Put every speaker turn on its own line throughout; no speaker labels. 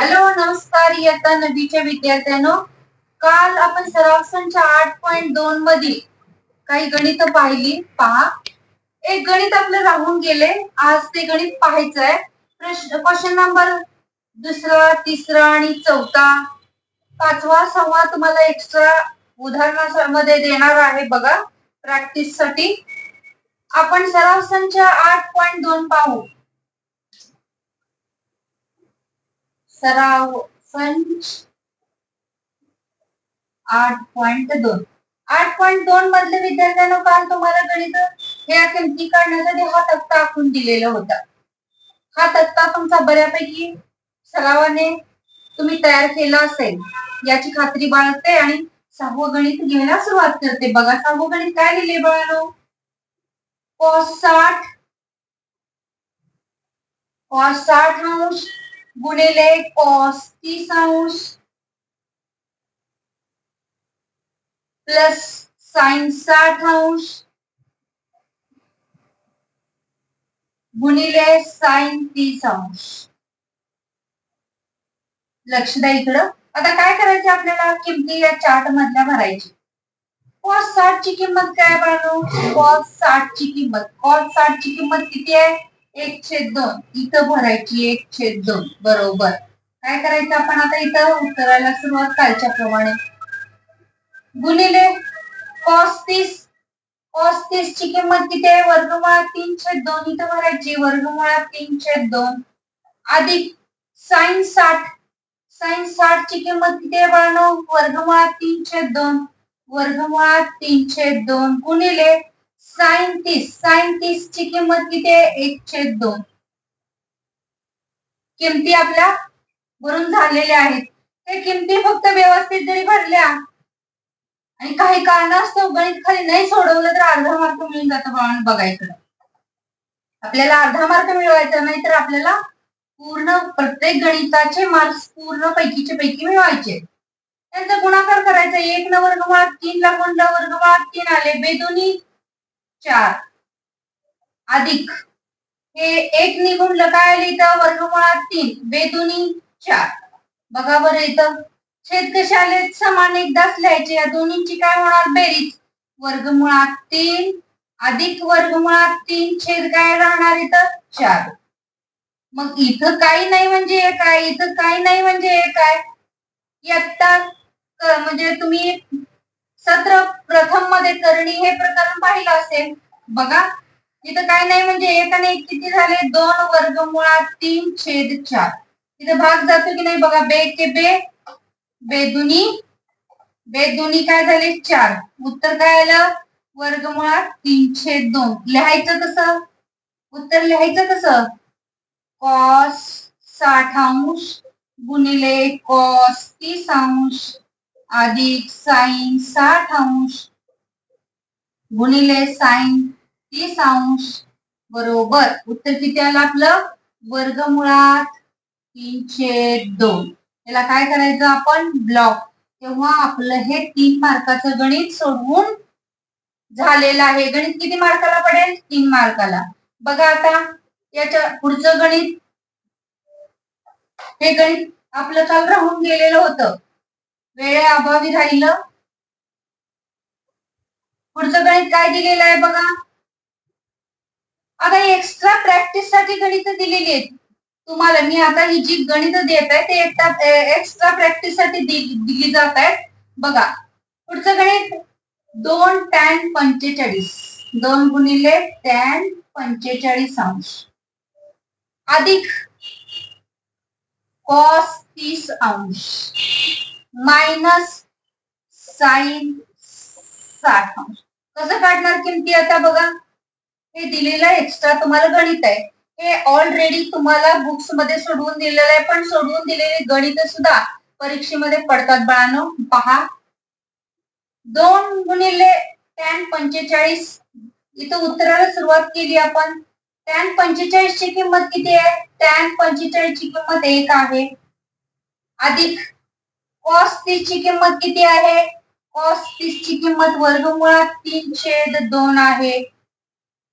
Hello नमस्कार इयत्ता नदीच्या विद्यार्थ्यांनो. काल आपण सराव संच आठ पॉइंट दोन मधील काही गणित पाहिली. पहा. एक गणित आपलं राहून गेले. आज ते गणित पाहायचं आहे. प्रश्न क्वेश्चन नंबर दुसरा तिसरा आणि चौथा. पाचवा सहावा तुम्हाला एक्स्ट्रा उदाहरणामध्ये देणार आहे बघा. प्रॅक्टिससाठी. आपण सराव संच आठ पॉइंट दोन पाहू. सराव संच आठ पॉइंट दोन. आठ पॉइंट दोन मधले विद्यार्थ्यांना काल तुम्हाला गणित ह्या किमती काढण्यासाठी हा तक्ता आखून दिलेला होता. हा तक्ता तुमचा बऱ्यापैकी सरावाने तुम्ही तयार केला असेल. याची खात्री बाळगते आणि सहावं गणित घ्यायला सुरुवात करते. बघा सहावं गणित काय लिहिले बाळानो? कॉस साठ कॉस साठ अंश गुणिले कॉस तीस अंश. प्लस साइन साठ अंश. गुणिले साइन तीस अंश. लक्ष द्या इकडं. आता काय करायचं आपल्याला? किमती या चार्ट मधल्या भरायची. कॉस साठ ची किंमत काय बाळू? कॉस साठ ची किंमत. कॉस साठ ची किंमत किती आहे? एक छेद दोन. इथं भरायची एक छेद दोन. बरोबर. काय करायचं आपण आता इथं? उतरायला सुरुवात कालच्या प्रमाणे. गुणिले कॉस तीस. कॉस तीस ची किंमत किती आहे? वर्गमुळात तीन छेद दोन इथं भरायची. वर्गमुळात तीन छेद दोन. अधिक साईन साठ. साईन साठ ची किंमत किती आहे बाळांनो? वर्गमुळात तीन छेद दोन. वर्गमुळात तीन छेद दोन. गुणिले साइन तीस साइन तीस ची किंमत किती आहे? एक छेद दोन. किमती आपल्या भरून झालेल्या आहेत. ते किमती फक्त व्यवस्थित जरी भरल्या आणि काही कारणास्तव गणित खाली नाही सोडवलं तर अर्धा मार्क मिळून जातं बाळांनो बघायचं आपल्याला अर्धा मार्क मिळवायचा नाही तर आपल्याला पूर्ण प्रत्येक गणिताचे मार्क्स पूर्ण पैकीचे पैकी मिळवायचे. त्यांचा गुणाकार करायचा. एक न वर्गमुळात तीन ला गुणला वर्गमुळात तीन आले? बेदोनी चार. अधिक. हे एक निघून काय आलं इथं वर्गमुळात तीन. बेदोनी चार. बघा बरं इथं. छेद कसे आले समान एकदाच लिहायचे या दोन्हीची काय होणार? बेरीज. वर्गमुळात तीन. अधिक वर्गमुळात तीन. छेद काय राहणार इथं? चार. मग इथं काही नाही म्हणजे एक आहे इथं काही नाही म्हणजे एक आहे इयत्ता म्हणजे तुम्ही सत्र प्रथममध्ये करणी हे प्रकरण पाहिलं असेल. बघा इथं काय नाही म्हणजे एक आणि एक किती झाले? दोन वर्गमुळात तीन छेद चार. इथं भाग जातो की नाही? बघा बे के बे बेदुनी बेदुनी काय झाले? चार. उत्तर काय आलं? वर्गमुळात तीन छेद दोन. लिहायचं कसं? उत्तर लिहायचं कसं? कॉस साठ अंश गुणिले कॉस तीस अंश. अधिक साइन साठ अंश गुणिले साइन तीस अंश बरोबर. उत्तर किती आलं आपलं? वर्गमुळात तीनशे दोन. याला काय करायचं आपण? ब्लॉक. तेव्हा आपलं हे तीन मार्काचं गणित सोडवून झालेलं आहे. गणित किती मार्काला पडेल? तीन मार्काला. बघा आता याच्या पुढचं गणित. हे गणित आपलं काल राहून गेलेलं होतं. वेळेअभावी राहिलं. पुढचं गणित काय दिलेलं आहे बघा? आता एक्स्ट्रा प्रॅक्टिससाठी गणित दिलेली आहेत. तुम्हाला मी आता ही जी गणित देत आहे ते एक्स्ट्रा प्रॅक्टिससाठी दिली जात आहेत. बघा पुढचं गणित दोन टॅन पंचेचाळीस. दोन गुणिले टॅन पंचेचाळीस अंश. अधिक कॉस तीस अंश. मायनस साईन साठ अंश. कसं काढणार किमती आता बघा? हे दिलेलं एक्स्ट्रा तुम्हाला गणित आहे. हे ऑलरेडी तुम्हाला बुक्समध्ये सोडवून दिलेलं आहे पण सोडवून दिलेले गणित सुद्धा परीक्षेमध्ये पडतात बाळानो. पहा. दोन गुणिले टॅन पंचेचाळीस. इथं उत्तराला सुरुवात केली आपण. टॅन पंचेचाळीस ची किंमत किती आहे? टॅन पंचेचाळीस ची किंमत एक आहे. अधिक कॉस तीस ची किंमत किती आहे? कॉस तीस ची किंमत वर्गमुळात तीन छेद दोन आहे.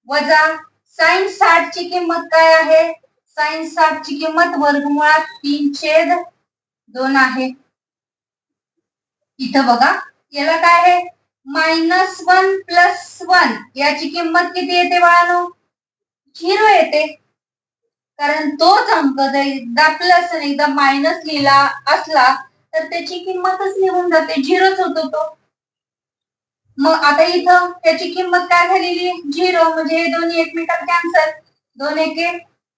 वजा साईन साठ ची किंमत काय आहे? साइन 60 ची किंमत वर्गमुळात तीन छेद दोन आहे. इथं बघा याला काय आहे? मायनस वन प्लस वन याची किंमत किती येते बाळानो? झिरो येते. कारण तोच अंक जर एकदा प्लस आणि एकदा मायनस लिहिला असला तर त्याची किंमतच निघून जाते. झिरोच होतो तो. मग आता इथं त्याची किंमत काय झालेली? झिरो. म्हणजे हे दोन्ही एकमेकात कॅन्सल दोन एके.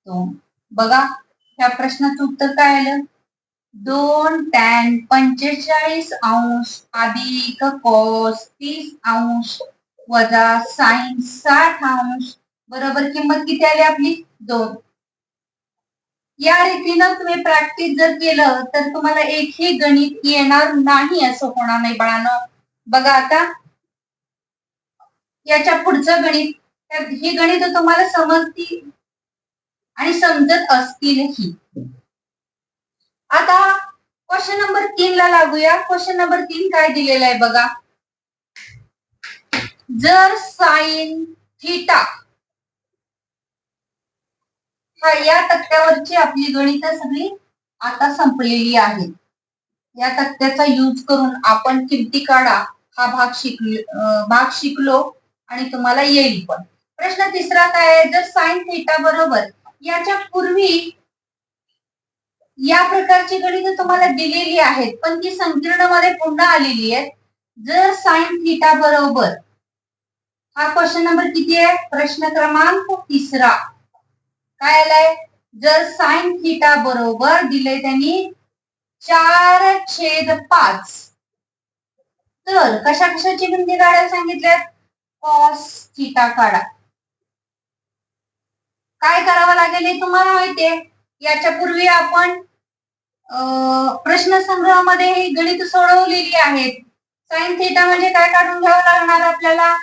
दोन. बघा ह्या प्रश्नाचं उत्तर काय आलं? दोन टॅन पंचेचाळीस अंश अधिक कॉस तीस अंश वजा साईन साठ अंश. बरोबर किंमत किती आली आपली? दोन. या रीतीनं तुम्ही प्रॅक्टिस जर केलं तर तुम्हाला एकही गणित येणार नाही असं होणार नाही बाळानं. बघा आता याच्या पुढचं गणित ही गणित तुम्हाला समजतील आणि समजत असतीलही. आता क्वेश्चन नंबर तीन ला लागूया. क्वेश्चन नंबर तीन काय दिलेला आहे बघा. जर साईन थिटा हा या तक्त्यावरची आपली गणित सगळी आता संपलेली आहेत या तक्त्याचा यूज करून आपण किमती काढा हा भाग शिकलो भाग शिकलो आणि तुम्हाला येईल पण. प्रश्न तिसरा काय आहे? जर साइन थिटा बरोबर याच्या पूर्वी या प्रकारची गणित तुम्हाला दिलेली आहेत पण ती संकीर्णमध्ये पुन्हा आलेली आहेत. जर साइन थिटा बरोबर हा क्वेश्चन नंबर किती आहे? प्रश्न क्रमांक तिसरा. काय आलाय? जर साइन थिटा बरोबर दिले त्यांनी चार छेद पाच. तर कशा कशाची गणती काढायला सांगितल्यात? कॉस थिटा काढा. काय करावं लागेल हे तुम्हाला माहितीये याच्या पूर्वी आपण प्रश्न संग्रहामध्ये ही गणित सोडवलेली आहेत. साइन थिटा म्हणजे काय काढून घ्यावं लागणार आपल्याला?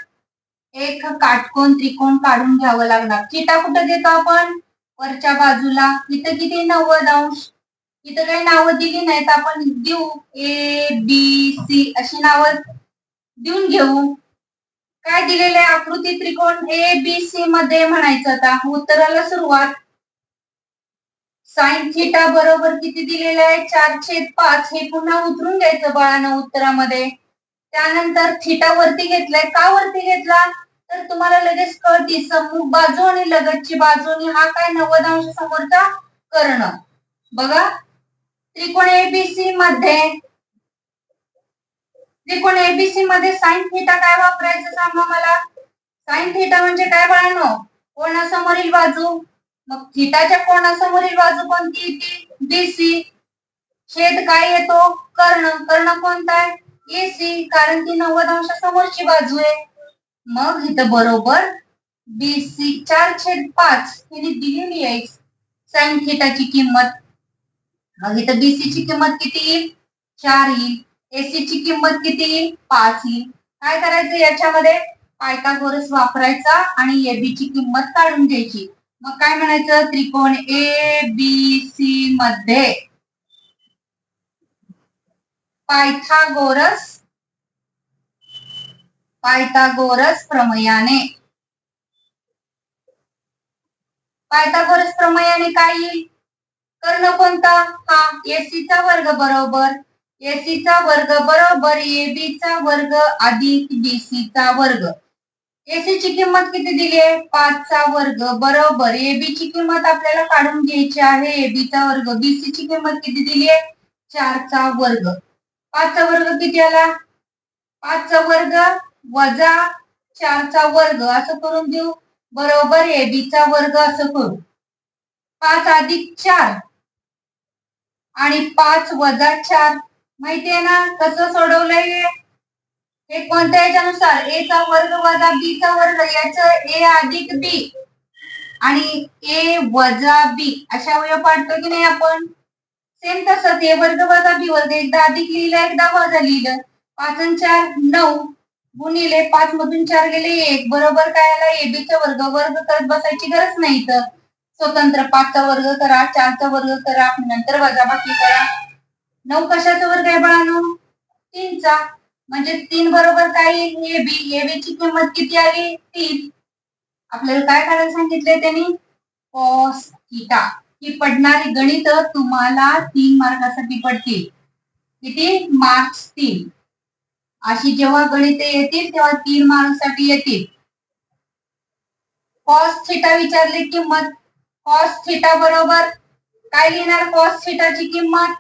एक काटकोन त्रिकोण काढून घ्यावं लागणार. थिटा कुठं देतो आपण? वरच्या बाजूला. इथं किती नव्वद अंश? इथं काही नावं दिली नाहीत. आपण देऊ. ए बी सी अशी नावं देऊन घेऊ. काय दिलेले आकृती त्रिकोण ए बी सी मध्ये म्हणायचं आता. उत्तराला सुरुवात. साईन थिटा बरोबर किती दिलेलं आहे? चार छेद पाच. हे पुन्हा उतरून घ्यायचं बाळानं उत्तरामध्ये. त्यानंतर थिटा वरती घेतलाय. का वरती घेतला? तर तुम्हाला लगेच कळते सम्मुख बाजू आणि लगतची बाजू आणि हा काय नव्वद अंश समोरचा कर्ण. बघा. त्रिकोण एबीसी मध्ये त्रिकोण एबीसी मध्ये साईन थिटा काय वापरायचं सांगा मला? साइन थिटा म्हणजे काय बाळांनो? कोणासमोरील बाजू? मग थिटाच्या कोणासमोरील बाजू कोणती? येते बीसी छेद काय येतो? कर्ण. कर्ण कोणता आहे? एसी कारण ती नव्वद अंश समोरची बाजू आहे. मग इथं बरोबर बीसी चार छेद पाच हिने दिलेली आहे. साईन थिटाची किंमत. मग इथं बीसी ची किंमत किती येईल? चार येईल. एसी ची किंमत किती येईल? पाच येईल. काय करायचं याच्यामध्ये? पायथागोरस वापरायचा आणि एबी ची किंमत काढून घ्यायची. मग काय म्हणायचं? त्रिकोण ए बी सी मध्ये पायथागोरस पायथागोरस प्रमयाने. पायथागोरस प्रमयाने काय येईल? कर्ण कोणता? हा एसीचा वर्ग बरोबर. एसीचा वर्ग बरोबर एबीचा वर्ग अधिक बीसीचा वर्ग. एसी ची किंमत किती दिली आहे? पाचचा वर्ग बरोबर. एबी ची किंमत आपल्याला काढून घ्यायची आहे. एबीचा वर्ग बीसी ची किंमत किती दिली आहे? चारचा वर्ग. पाचचा वर्ग किती आला? पाचचा वर्ग वजा चारचा वर्ग असं करून देऊ. बरोबर एबीचा वर्ग असं करू. पाच अधिक चार. आणि पाच वजा चार. माहितीये ना कसं सोडवलंय हे? कोणत्या याच्यानुसार? ए चा वर्ग वजा बी चा वर्ग. याच ए अधिक बी आणि ए वजा बी अशा वेळ पाडतो की नाही आपण? सेम तसंच ए वर्ग वजा बी वर्ग. एकदा अधिक लिहिलं एकदा वजा लिहिलं. पाच आणि चार नऊ. गुणिले पाच मधून चार गेले एक. बरोबर काय आला? एबीचा वर्ग. वर्ग करत बसायची गरज नाही तर स्वतंत्र पाचचा वर्ग करा चारचा वर्ग करा नंतर वजाबाकी करा. नऊ कशाचा वर्ग आहे बाळानो? तीनचा. म्हणजे तीन बरोबर काय? A B. ए बी ची किंमत किती आली? तीन. आपल्याला काय करायला सांगितले त्यांनी? Cos theta. ही पडणारी गणित तुम्हाला तीन मार्कासाठी पडतील. किती? मार्क्स तीन. अशी जेव्हा गणिते येतील तेव्हा तीन मार्कसाठी येतील. कॉस थिटा विचारली किंमत कॉस थिटा बरोबर काय लिहिणार? कॉस थिटाची किंमत?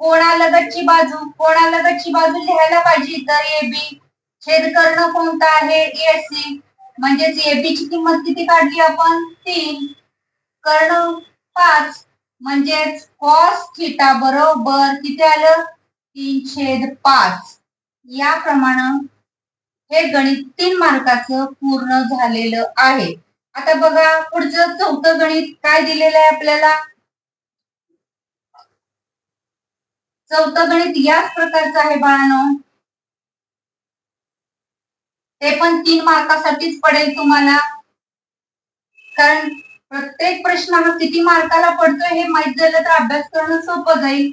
कोणालगतची बाजू? कोणालगतची बाजू लिहायला पाहिजे? तर ए बी छेद कर्ण कोणता आहे? ए सी म्हणजेच एबी ची किंमत किती काढली आपण? तीन. कर्ण पाच. म्हणजेच कॉस थिटा बरोबर किती आलं? तीन छेद पाच. याप्रमाणे हे गणित तीन मार्काचं पूर्ण झालेलं आहे. आता बघा पुढचं चौथं गणित काय दिलेलं आहे आपल्याला? चौथं गणित याच प्रकारचं आहे बाळानो. ते पण तीन मार्कासाठीच पडेल तुम्हाला. कारण प्रत्येक प्रश्न हा किती मार्काला पडतोय हे माहीत झालं तर अभ्यास करणं सोपं जाईल.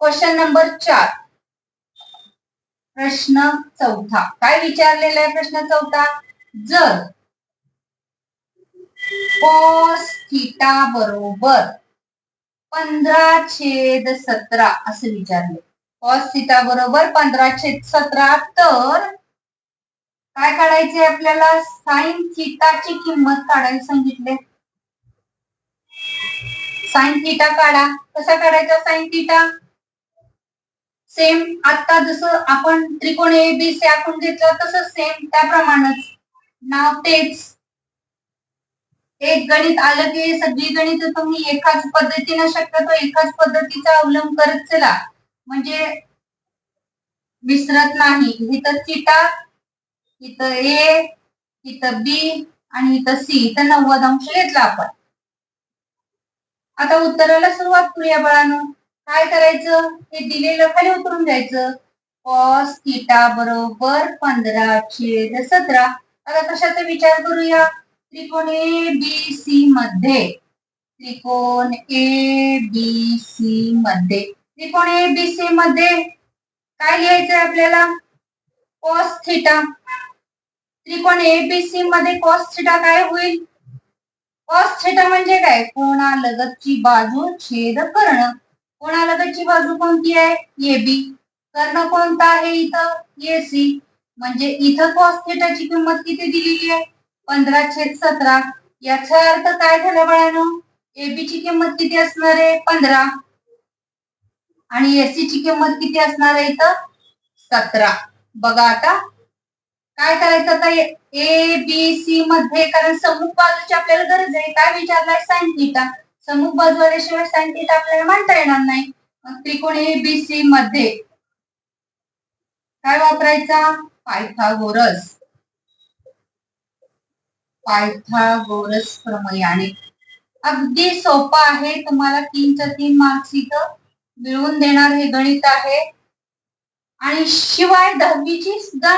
क्वेश्चन नंबर चार. प्रश्न चौथा. काय विचारलेला आहे प्रश्न चौथा? जर कॉस थिटा बरोबर पंधरा छेद सतरा असं विचारले. कॉस थिटा बरोबर पंधरा छेद सतरा तर काय काढायचे आपल्याला? साईन थिटाची किंमत काढायला सांगितले साइन थिटा काढा. कसा काढायचा? साईन थिटा सेम आता जसं आपण त्रिकोण ए बी सी आपण घेतलं तसं सेम त्याप्रमाणेच. नाव तेच. एक गणित आलं की सगळी गणित तुम्ही एकाच पद्धतीने शक्यतो एकाच पद्धतीचा अवलंब करत चला. म्हणजे विसरत नाही. इथं थिटा इथं ए इथं बी आणि इथं सी इथं नव्वद अंश घेतला आपण. आता उत्तराला सुरुवात करूया बाळानं. काय करायचं? हे दिलेलं खाली उतरून द्यायचं कॉस थिटा बरोबर पंधरा छेद सतरा. आता कशाचा विचार करूया? त्रिकोण ए बी सी मध्ये. त्रिकोण ए बी सी मध्ये. त्रिकोण ए बी सी मध्ये काय लिहायचंय आपल्याला? कॉस थिटा त्रिकोण ए बी सी मध्ये कॉस थिटा काय होईल? कॉस थिटा म्हणजे काय? कोणालगतची बाजू छेद करणं. कोणाला त्याची बाजू कोणती आहे? A B. कर्ण कोणता आहे इथं? A C. म्हणजे इथं कॉस थेटाची किंमत किती दिलेली आहे? पंधरा छेद सतरा. याचा अर्थ काय झाला बाळानो? एबी ची किंमत किती असणार आहे? पंधरा. आणि एसी ची किंमत किती असणार आहे इथं? सतरा. बघा आता. काय करायचं आता? ए बी सी मध्ये कारण समूह बाजूची आपल्याला गरज आहे. काय विचारलाय? Sine theta. समूह बाजू आल्याशिवाय साइन आपल्याला मांडता येणार नाही. मग त्रिकोण ए बी सी मध्ये काय वापरायचा? पायथागोरस. पायथागोरस प्रमेयाने. अगदी सोपं आहे. तुम्हाला तीनच्या तीन मार्क्स इथं मिळवून देणार हे गणित आहे. आणि शिवाय दहावीची सुद्धा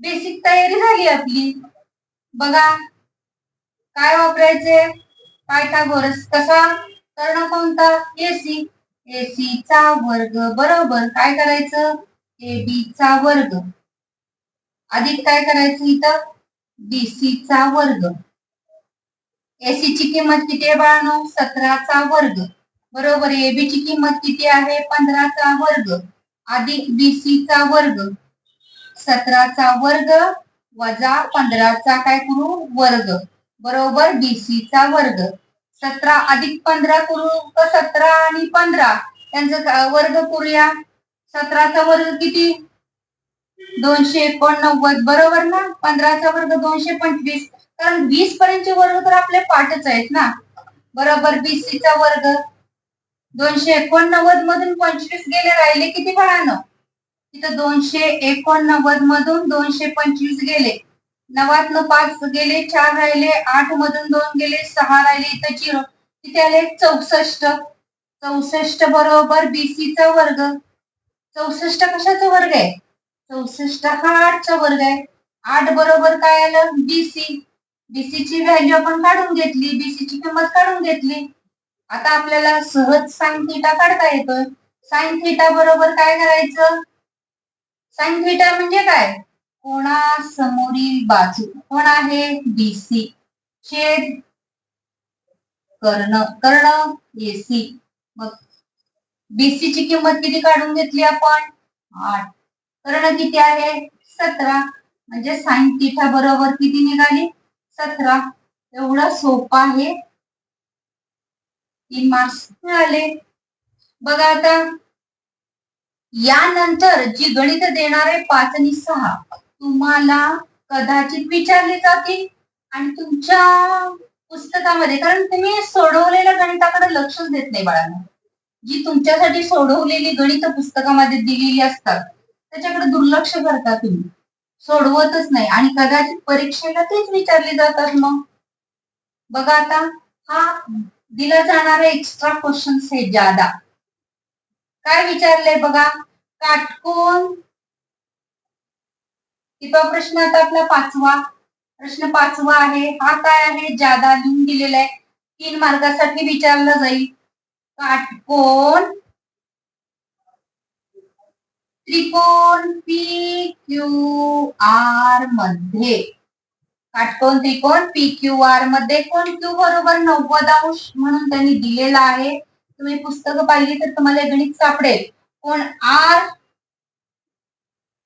बेसिक तयारी झाली आपली. बघा काय वापरायचे? पायथागोरस कसा? कर्ण कोणता एसी एसी चा वर्ग बरोबर काय करायचं? ए बी चा वर्ग. अधिक काय करायचं इथं? बीसी चा वर्ग. एसी ची किंमत किती आहे बाळानो? सतराचा वर्ग. बरोबर एबी ची किंमत किती आहे? पंधराचा वर्ग. अधिक बीसी चा वर्ग. सतराचा वर्ग वजा पंधराचा काय करू? वर्ग. बरोबर बीसी चा वर्ग. सतरा अधिक पंधरा करू सतरा आणि पंधरा. त्यांचा वर्ग करूया. सतराचा वर्ग किती? दोनशे एकोणनव्वद. बरोबर ना? पंधराचा वर्ग दोनशे पंचवीस. कारण वीस पर्यंतचे वर्ग तर आपले पाठच आहेत ना? बरोबर बीसीचा वर्ग. दोनशे एकोणनव्वद मधून पंचवीस गेले राहिले किती फळानं तिथं दोनशे एकोणनव्वद मधून दोनशे पंचवीस गेले. नवातन पाच गेले चार राहिले आठ मधून दोन गेले सहा राहिले इथं झिरो. तिथे आले चौसष्ट. चौसष्ट बरोबर बीसीचा वर्ग. चौसष्ट कशाचा वर्ग आहे? चौसष्ट हा आठचा वर्ग आहे. आठ बरोबर काय आलं? बीसी बीसी ची व्हॅल्यू आपण काढून घेतली. बीसी ची किंमत काढून घेतली. आता आपल्याला सहज साइन थिटा काढता येतोय साइन थिटा बरोबर काय करायचं? साइन थिटा म्हणजे काय? कोणा समोरील बाजू कोण आहे? बीसी छेद कर्ण कर्ण एसी मग बीसी ची किंमत किती काढून घेतली आपण? आठ. कर्ण किती आहे? सतरा. म्हणजे साईन तिठा बरोबर किती निघाली? सतरा. एवढं सोपं आहे. तीन मार्क्स मिळाले. बघा आता. यानंतर जी गणित देणारे पाच आणि सहा. तुम्हाला कदाचित विचारले जातील. आणि तुमच्या पुस्तकामध्ये कारण तुम्ही सोडवलेल्या गणिताकडे लक्षच देत नाही बाळांना. जी तुमच्यासाठी सोडवलेली गणित पुस्तकामध्ये दिलेली असतात त्याच्याकडे दुर्लक्ष करता तुम्ही. सोडवतच नाही. आणि कदाचित परीक्षेला तेच विचारले जातात मग. बघा आता हा दिला जाणारा एक्स्ट्रा क्वेश्चन हे जादा काय विचारलंय बघा? काटकोन तिथं प्रश्न आता आपला पाचवा. प्रश्न पाचवा आहे हा काय आहे? जादा लिहून दिलेला आहे. तीन मार्गासाठी विचारलं जाईल. काटकोण त्रिकोण पी क्यू आरमध्ये. काटकोन त्रिकोण पी क्यू आरमध्ये. कोण क्यू बरोबर नव्वद अंश म्हणून त्यांनी दिलेला आहे. तुम्ही पुस्तकं पाहिली तर तुम्हाला गणित सापडेल. कोण आर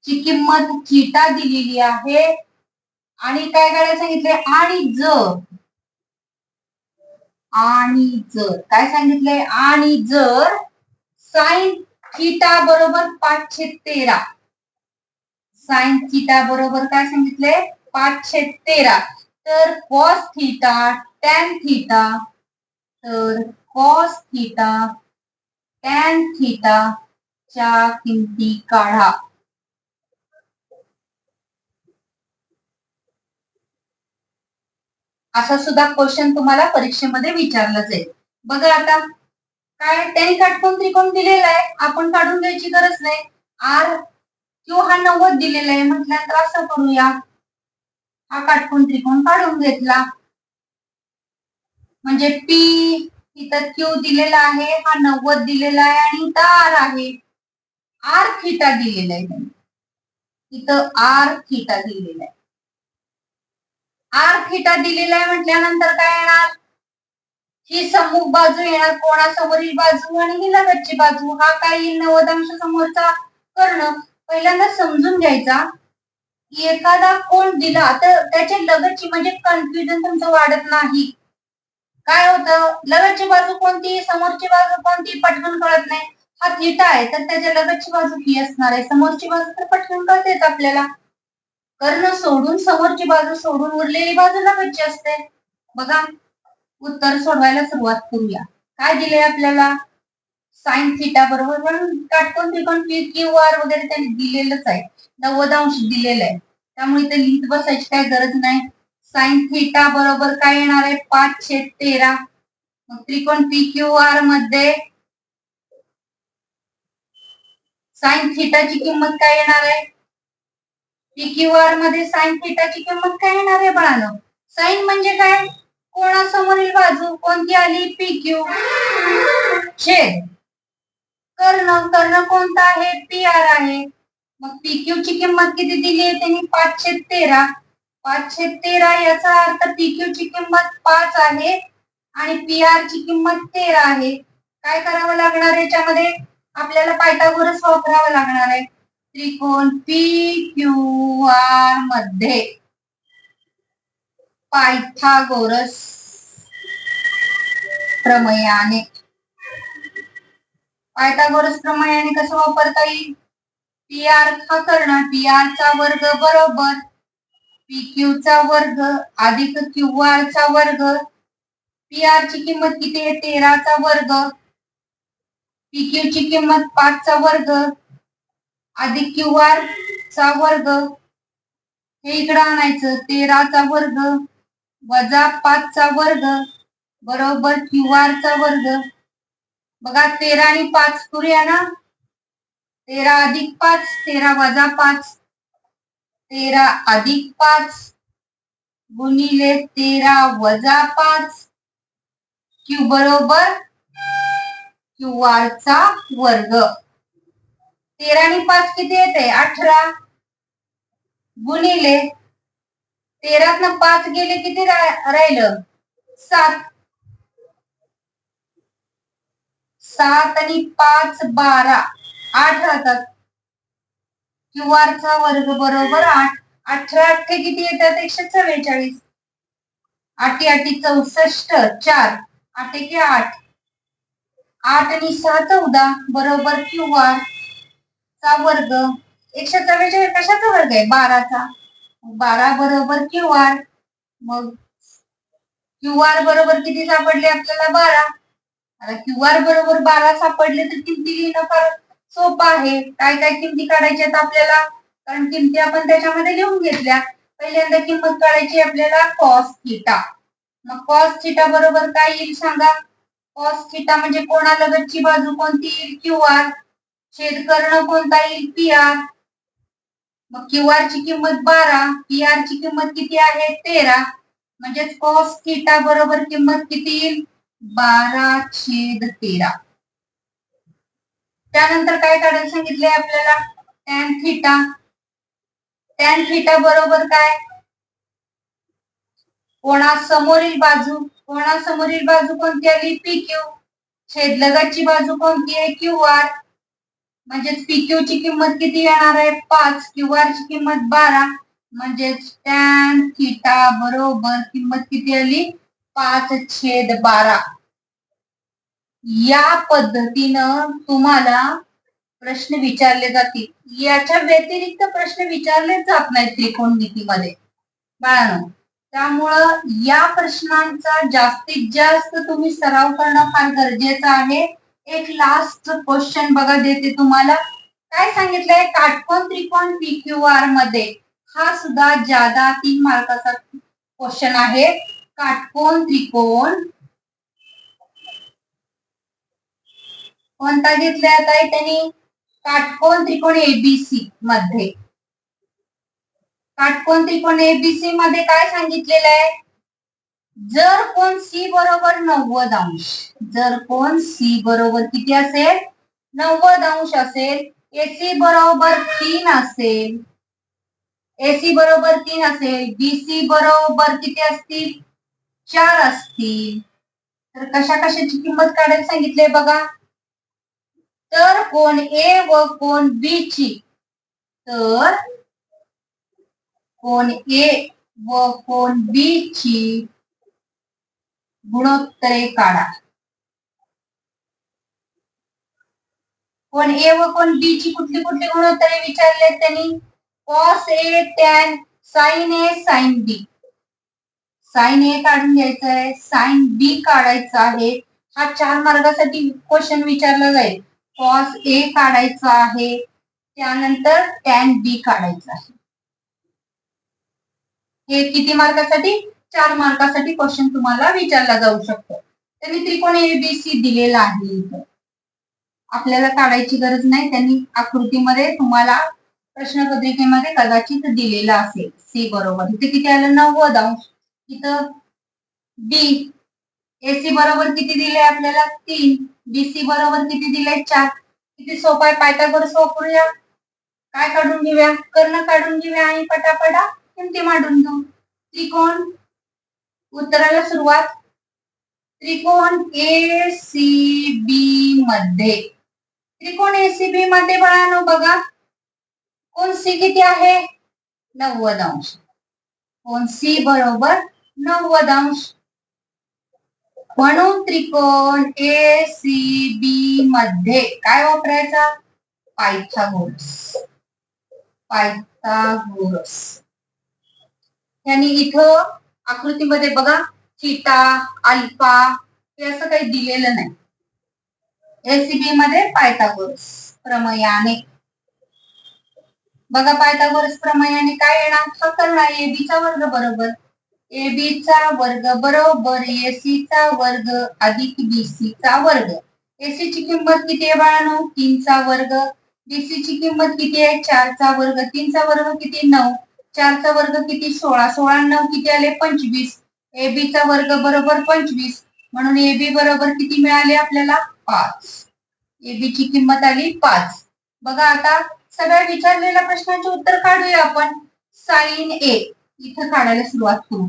ची किंमत थिटा दिलेली आहे. आणि काय करायला सांगितले आणि ज. आणि जर काय सांगितलंय? आणि जर साइन थिटा बरोबर पाचशे तेरा. साइन थिटा बरोबर काय सांगितलंय? पाचशे तेरा. तर कॉस थिटा टॅन थिटा तर कॉस थिटा टॅन थिटा च्या किमती काढा. असा सुद्धा क्वेश्चन तुम्हाला परीक्षेमध्ये विचारला जाईल. बघा आता काय त्यांनी काटकोन त्रिकोण दिलेला आहे आपण काढून घ्यायची गरज नाही. आर क्यू हा नव्वद दिलेला आहे म्हटल्यानंतर असं करूया. हा काटकोन त्रिकोण काढून घेतला. म्हणजे पी इथं क्यू दिलेला आहे हा नव्वद दिलेला आहे आणि इथं आर आहे. आर थिटा दिलेला आहे. इथं आर थिटा दिलेला आहे. आर थिटा दिलेला आहे म्हटल्यानंतर काय येणार? ही सम्मुख बाजू येणार कोणासमोरील बाजू आणि ही लगतची बाजू. हा काय येईल? नव्वद अंश समोरचा कर्ण. पहिल्यांदा समजून घ्यायचा. एखादा कोण दिला तर त्याच्या लगतची म्हणजे कन्फ्युजन तुमचं वाढत नाही. काय होतं? लगतची बाजू कोणती? समोरची बाजू कोणती? पटकन कळत नाही. हा थिटा आहे तर त्याच्या लगतची बाजू ही असणार आहे. समोरची बाजू तर पटकन कळतेच आपल्याला. कर्ण सोडून समोरची बाजू सोडून उरलेली बाजू लगतची असते? बघा उत्तर सोडवायला सुरुवात करूया. काय दिले आपल्याला? साइन थिटा बरोबर. पण काटकोन त्रिकोण पी क्यू आर वगैरे त्यांनी दिलेलंच आहे. नव्वद अंश दिलेलं आहे. त्यामुळे इथे लिहित बसायची काय गरज नाही. साइन थिटा बरोबर काय येणार आहे? पाच छेद तेरा. मग त्रिकोण पी क्यू आरमध्ये साइन थिटाची किंमत काय येणार आहे? पीक्यूआर आरमध्ये साईन थिटाची किंमत काय येणार आहे बाळानो साईन म्हणजे काय? कोणासमोरील बाजू कोणती आली? पीक्यू छेद. कर्ण कर्ण कोणता आहे? पी आर आहे. मग पीक्यू ची किंमत किती दिली आहे त्यांनी? पाचशे तेरा. पाचशे तेरा याचा अर्थ पीक्यू ची किंमत पाच आहे आणि पी आर ची किंमत तेरा आहे. काय करावं लागणार याच्यामध्ये? आपल्याला पायथागोरस वापरावं लागणार आहे. त्रिकोण पी क्यू आरमध्ये पायथागोरस प्रमेयाने. पायथागोरस प्रमेयाने कसं वापरता येईल? पी आर हा कर्ण पी आर चा वर्ग बरोबर. पी क्यू चा वर्ग अधिक क्यू आर चा वर्ग. पी आर ची किंमत किती आहे? तेराचा वर्ग. पी क्यू ची किंमत पाच चा वर्ग. अधिक क्यू आर चा वर्ग. हे इकडं आणायचं तेराचा वर्ग वजा पाच चा वर्ग बरोबर क्यू आर चा वर्ग. बघा तेरा आणि पाच करूया ना? तेरा अधिक पाच तेरा वजा पाच. तेरा अधिक पाच गुणिले तेरा वजा पाच. क्यू बरोबर? क्यू आर चा वर्ग. तेरा आणि पाच किती येते? अठरा. गुणिले तेरातनं पाच गेले किती राहिलं? सात. सात आणि पाच बारा. आठ राहतात. क्यूआर चा वर्ग बरोबर आठ. अठरा अठ्ठे किती येतात? एकशे चव्वेचाळीस. आठी आठी चौसष्ट चार. आठ एक आठ. आठ आणि सहा चौदा. बरोबर क्यू आर? चा वर्ग. एकशे चव्वेचाळीस कशाचा वर्ग आहे? बाराचा. बारा बरोबर क्यूआर मग क्यूआर बरोबर किती सापडले आपल्याला? बारा. आता क्यूआर बरोबर बारा सापडले तर किमती लिहिणं फार सोपं आहे. काय काय किमती काढायच्यात आपल्याला? कारण किमती आपण त्याच्यामध्ये लिहून घेतल्या. पहिल्यांदा किंमत काढायची आपल्याला कॉस थिटा मग कॉस थिटा बरोबर काय येईल सांगा? कॉस थिटा म्हणजे कोणालगतची बाजू कोणती? येईल क्यूआर छेद कर्ण कोणता येईल? पी आर मग क्यू आर ची किंमत बारा. पी आर ची किंमत किती आहे? तेरा. म्हणजेच कॉस थिटा बरोबर किंमत किती येईल? बारा छेद तेरा. त्यानंतर काय काढायला सांगितले आपल्याला? टॅन थिटा टॅन थिटा बरोबर काय? कोणासमोरील बाजू? कोणासमोरील बाजू कोणती आली? पी क्यू छेदलगतची बाजू कोणती आहे? क्यू आर म्हणजेच पीक्यू ची किंमत किती येणार आहे? पाच. क्यू आर ची किंमत बारा. म्हणजेच टॅन थिटा बरोबर किंमत किती आली? पाच छेद बारा. या पद्धतीनं तुम्हाला प्रश्न विचारले जातील. याच्या व्यतिरिक्त प्रश्न विचारले जात नाहीत त्रिकोणमितीमध्ये. बाळांनो त्यामुळं या प्रश्नांचा जास्तीत जास्त तुम्ही सराव करणं फार गरजेचं आहे. एक लास्ट क्वेश्चन बघा देते तुम्हाला. काय सांगितलंय? काटकोन त्रिकोण पी क्यू आरमध्ये हा सुद्धा जादा तीन मार्काचा क्वेश्चन आहे. काटकोन त्रिकोण. कोणता घेतलाय आता त्यांनी? काटकोन त्रिकोण एबीसी मध्ये. काटकोन त्रिकोण एबीसी मध्ये काय सांगितलेलं आहे? जर कोण सी बरोबर नव्वद अंश जर कोण सी बरोबर किती असेल? नव्वद अंश असेल. एसी बरोबर तीन असेल. एसी बरोबर तीन असेल. बीसी बरोबर किती असतील? चार असतील. तर कशा कशाची किंमत काढायला सांगितले बघा. तर कोण ए व कोण बी ची तर कोण ए व कोण बी ची गुणोत्तरे काढा. कोण ए व कोण बी ची कुठली कुठली गुणोत्तरे विचारले त्यांनी? Cos A tan sine A sine B sine A काढून घ्यायचं आहे. साईन बी काढायचं आहे. हा चार मार्गासाठी क्वेश्चन विचारला जाईल. कॉस ए काढायचा आहे. त्यानंतर टॅन बी काढायचं आहे. हे किती मार्गासाठी? चार मार्कासाठी क्वेश्चन तुम्हाला विचारला जाऊ शकतो. त्यांनी त्रिकोण एबीसी दिलेला आहे इथं. आपल्याला काढायची गरज नाही. त्यांनी आकृतीमध्ये तुम्हाला प्रश्नपत्रिकेमध्ये कदाचित दिलेला असेल. सी बरोबर. इथे किती आलं? नव्वद अंश. इथं बी एसी बरोबर किती दिले आपल्याला? तीन. बीसी बरोबर किती दिले चार. किती सोपा आहे? पायथागोरस वापरूया काय काढून घेऊया? कर्ण काढून घेऊया आणि पटापटा किमती मांडून घेऊ? त्रिकोण उत्तराला सुरुवात त्रिकोण ए सी बी मध्ये. त्रिकोण एसीबी मध्ये बाळांनो बघा. कोण सी किती नव्वद अंश. कोण सी बरोबर नव्वद अंश. त्रिकोण ए सी बी मध्ये काय वापरायचा? पायथागोरस. पायथागोरस. आकृतीमध्ये बघा थिटा अल्फा हे असं काही दिलेलं नाही. एसीबी मध्ये पायथागोरस प्रमयाने. बघा पायथागोरस प्रमयाने काय येणार? हा करणार एबीचा वर्ग बरोबर. एबीचा वर्ग बरोबर एसीचा चा वर्ग अधिक बीसी चा वर्ग. एसीची ची किंमत किती आहे बाळानो? तीनचा वर्ग. बीसीची ची किंमत किती आहे? चारचा वर्ग. तीनचा वर्ग किती? नऊ. चारचा वर्ग किती? सोळा. सोळा नऊ किती आले? पंचवीस. AB चा वर्ग बरोबर पंचवीस. म्हणून AB बरोबर किती मिळाले आपल्याला? पाच. AB ची किंमत आली पाच. बघा आता सगळ्या विचारलेल्या प्रश्नांचे उत्तर काढूया आपण. Sine A. इथं काढायला सुरुवात करू.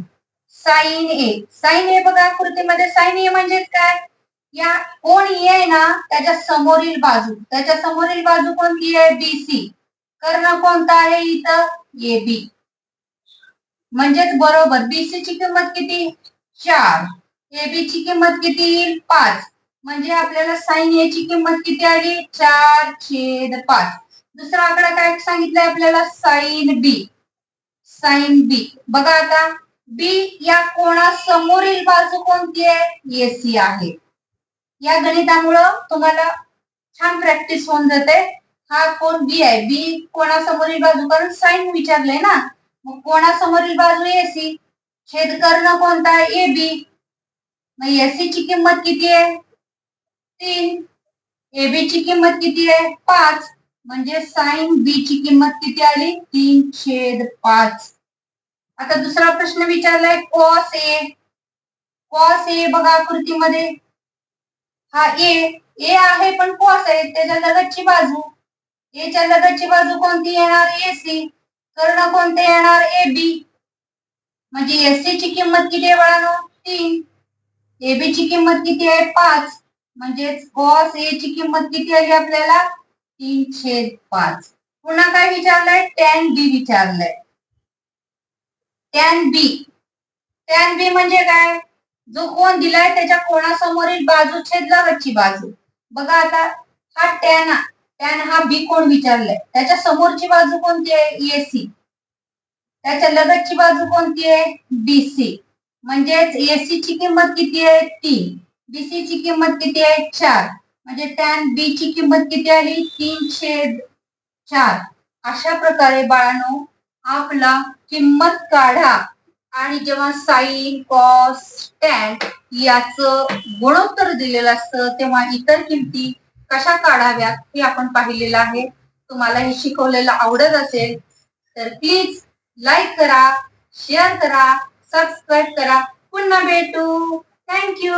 Sine A. साईन ए बघा आकृतीमध्ये साईन ए म्हणजेच काय? या कोण ए आहे ना त्याच्या समोरील बाजू. त्याच्या समोरील बाजू कोणती आहे? B C. कर्ण कोणता आहे इथं? ए बी म्हणजेच बरोबर बीसी ची किंमत किती? चार. ए बी ची किंमत किती? येईल पाच. म्हणजे आपल्याला साईन ए ची किंमत किती आली? चार छेद पाच. दुसरा आकडा काय सांगितलंय आपल्याला? साईन बी साईन बी बघा आता. बी या कोणासमोरील बाजू कोणती आहे? एसी आहे. या गणितामुळं तुम्हाला छान प्रॅक्टिस होऊन जाते. हा कोण बी आहे? बी कोणासमोरील बाजू कारण साईन विचारलंय ना? मग कोणासमोरील बाजू एसी छेद कर्ण कोणता आहे? ए बी मग एसी ची किंमत किती आहे? तीन. ए बी ची किंमत किती आहे? पाच. म्हणजे साईन बी ची किंमत किती आली? तीन छेद पाच. आता दुसरा प्रश्न विचारलाय कॉस ए कॉस ए बघा आकृतीमध्ये. हा ए ए आहे पण कॉस आहे. त्याच्या लगतची बाजू. एच्या लगतची बाजू कोणती येणार? ए सी कर्ण कोणते येणार? ए बी म्हणजे एस ची किंमत किती आहे बाळानो? तीन. ए बी ची किंमत किती आहे? पाच. म्हणजेच कॉस ए ची किंमत किती आली आपल्याला? तीन छेद पाच. पुन्हा काय विचारलंय? टॅन बी विचारलंय. टॅन बी टॅन बी म्हणजे काय? जो कोण दिलाय त्याच्या कोणासमोरील बाजू? छेद लगतची बाजू. बघा आता हा टॅन टॅन हा बी कोण विचारलाय? त्याच्या समोरची बाजू कोणती आहे? एसी त्याच्या लगतची बाजू कोणती आहे? बीसी म्हणजेच एसी ची किंमत किती आहे? तीन बीसी ची किंमत किती आहे? चार. म्हणजे टॅन बी ची किंमत किती आली? तीन छेद चार. अशा प्रकारे बाळांनो आपला किंमत काढा. आणि जेव्हा साईन कॉस टॅन याच गुणोत्तर दिलेलं असतं तेव्हा इतर किमती कशा काढाव्यात हे आपण पाहिलेलं आहे. तुम्हाला हे शिकवलेलं आवडत असेल तर प्लीज लाईक करा शेअर करा सबस्क्राईब करा. पुन्हा भेटू. थँक्यू